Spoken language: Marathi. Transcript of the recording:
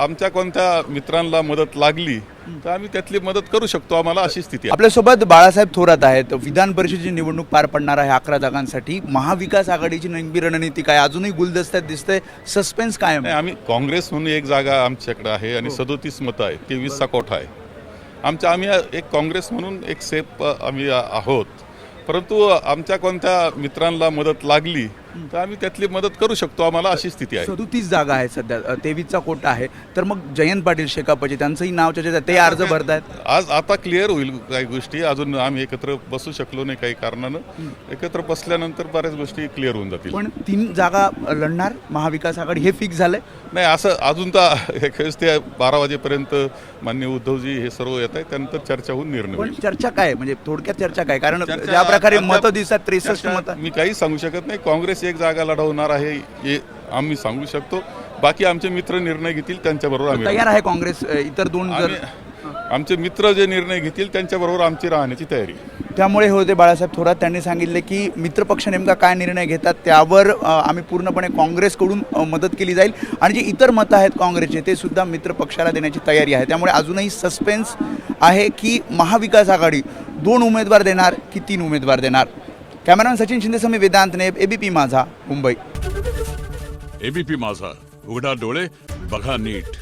आमच्या कोणत्या मित्रांना मदत लागली तर आम्ही त्यातली मदत करू शकतो. आम्हाला अशी स्थिती आहे. आपल्यासोबत बाळासाहेब थोरात आहेत. विधान परिषदेची निवडणूक पार पडणार आहे अकरा जागांसाठी. महाविकास आघाडीची नेमकी रणनीती काय? अजूनही गुलदस्त्यात दिसतंय. सस्पेन्स कायम नाही आहे. आम्ही काँग्रेस म्हणून एक जागा आमच्याकडे आहे आणि सदोतीस मतं आहे तेवीसचा कोठा आहे. आमच्या आम्ही एक काँग्रेस म्हणून एक सेफ आम्ही आहोत. परंतु आमच्या कोणत्या मित्रांना मदत लागली तर आम्ही त्यातली मदत करू शकतो. आम्हाला अशी स्थिती आहे. सदोतीस जागा आहेत सध्या. तेवीसचा कोटा आहे. तर मग जयंत पाटील शेकापचे त्यांचंही नाव चर्चेत आहे. ते अर्ज भरतायत. आज आता क्लिअर होईल काही गोष्टी. अजून आम्ही एकत्र बसू शकलो नाही काही कारणानं. एकत्र बसल्यानंतर बऱ्याच गोष्टी क्लिअर होऊन जातील. पण तीन जागा लढणार महाविकास आघाडी हे फिक्स झालंय? नाही असं अजून तर एकवीस ते बारा वाजेपर्यंत मान्य उद्धवजी हे सर्व येत आहे त्यानंतर चर्चा होऊन निर्णय पण होईल. चर्चा काय म्हणजे थोडक्यात चर्चा काय? कारण चर्चा- ज्या प्रकारे चर्चा- मतं दिसतात त्रेसष्ट मतं. मी काही सांगू शकत नाही. काँग्रेस एक जागा लढवणार आहे हे आम्ही सांगू शकतो. बाकी आमचे मित्र निर्णय घेतील त्यांच्याबरोबर आम्ही तयार आहे काँग्रेस इतर दोन जर आमचे मित्र जे निर्णय घेतील त्यांच्याबरोबर आमची राहण्याची तयारी. त्यामुळे हे होते बाळासाहेब थोरात. त्यांनी सांगितले की मित्रपक्ष नेमका काय निर्णय घेतात त्यावर आम्ही पूर्णपणे काँग्रेसकडून मदत केली जाईल. आणि जे इतर मतं आहेत काँग्रेसचे ते सुद्धा मित्रपक्षाला देण्याची तयारी आहे. त्यामुळे अजूनही सस्पेन्स आहे की महाविकास आघाडी दोन उमेदवार देणार की तीन उमेदवार देणार? कॅमेरामॅन सचिन शिंदे समी वेदांत नेब एबीपी माझा मुंबई. एबीपी माझा. उघडा डोळे बघा नीट.